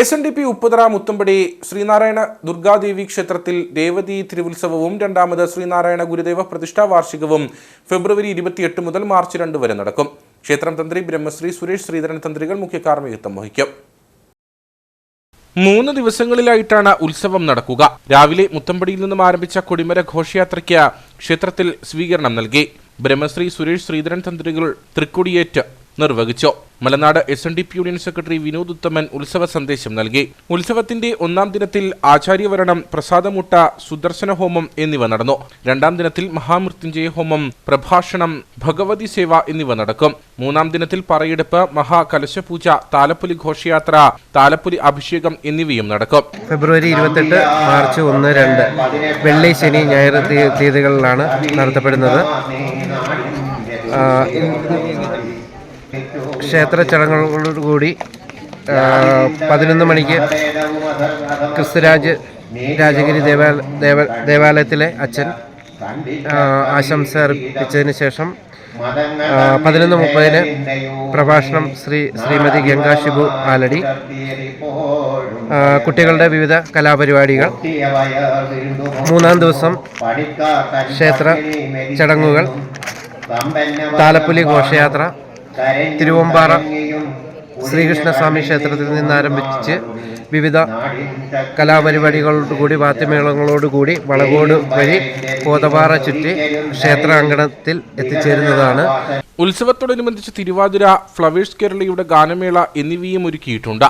S N D P Upputhara Muthampadi Sreenarayana Durgadevi ക്ഷേത്രത്തിൽ ദേവതി തിരുവുത്സവവും രണ്ടാമത് ശ്രീനാരായണ ഗുരുദേവ പ്രതിഷ്ഠാ വാർഷികവും ഫെബ്രുവരി ഇരുപത്തിയെട്ട് മുതൽ മാർച്ച് രണ്ട് വരെ നടക്കും. ക്ഷേത്രം തന്ത്രി ബ്രഹ്മശ്രീ സുരേഷ് ശ്രീധരൻ തന്ത്രികൾ മുഖ്യ കാർമ്മികത്വം വഹിക്കും. മൂന്ന് ദിവസങ്ങളിലായിട്ടാണ് ഉത്സവം നടക്കുക. രാവിലെ മുത്തമ്പടിയിൽ നിന്നും ആരംഭിച്ച കൊടിമര ഘോഷയാത്രയ്ക്ക് ക്ഷേത്രത്തിൽ സ്വീകരണം നൽകി. ബ്രഹ്മശ്രീ സുരേഷ് ശ്രീധരൻ തന്ത്രികൾ തൃക്കൊടിയേറ്റ് നിർവഹിച്ചു. Malanad S N D P union secretary Vinod Uthaman ഉത്സവ സന്ദേശം നൽകി. ഉത്സവത്തിന്റെ ഒന്നാം ദിനത്തിൽ ആചാര്യവരണം പ്രസാദമുട്ട സുദർശന ഹോമം എന്നിവ നടന്നു. രണ്ടാം ദിനത്തിൽ മഹാമൃത്യുഞ്ജയ ഹോമം പ്രഭാഷണം ഭഗവതി സേവ എന്നിവ നടക്കും. മൂന്നാം ദിനത്തിൽ പറയെടുപ്പ് മഹാകലശപൂജ താലപ്പൊലി ഘോഷയാത്ര താലപ്പൊലി അഭിഷേകം എന്നിവയും നടക്കും. ഫെബ്രുവരി ഇരുപത്തെട്ട് മാർച്ച് ഒന്ന് രണ്ട്. വെള്ളി ശനി ഞായർ തീയതികളിലാണ് നടത്തപ്പെടുന്നത്. ക്ഷേത്ര ചടങ്ങുകളോടുകൂടി പതിനൊന്ന് മണിക്ക് ക്രിസ്തുരാജ് രാജഗിരി ദേവാ ദേവ ദേവാലയത്തിലെ അച്ഛൻ ആശംസ അർപ്പിച്ചതിന് ശേഷം പതിനൊന്ന് മുപ്പതിന് പ്രഭാഷണം ശ്രീ ശ്രീമതി ഗംഗാ ഷിബു ആലടി. കുട്ടികളുടെ വിവിധ കലാപരിപാടികൾ. മൂന്നാം ദിവസം ക്ഷേത്ര ചടങ്ങുകൾ. താലപ്പൊലി ഘോഷയാത്ര. തിരുവമ്പാറ ശ്രീകൃഷ്ണസ്വാമി ക്ഷേത്രത്തിൽ നിന്നാരംഭിച്ച് വിവിധ കലാപരിപാടികളോടുകൂടി വാദ്യമേളങ്ങളോടുകൂടി വളകോട് വഴി കോതപാറ ചുറ്റി ക്ഷേത്ര അങ്കണത്തിൽ എത്തിച്ചേരുന്നതാണ്. ഉത്സവത്തോടനുബന്ധിച്ച് തിരുവാതിര ഫ്ലവേഴ്സ് കേരളയുടെ ഗാനമേള എന്നിവയും ഒരുക്കിയിട്ടുണ്ട്.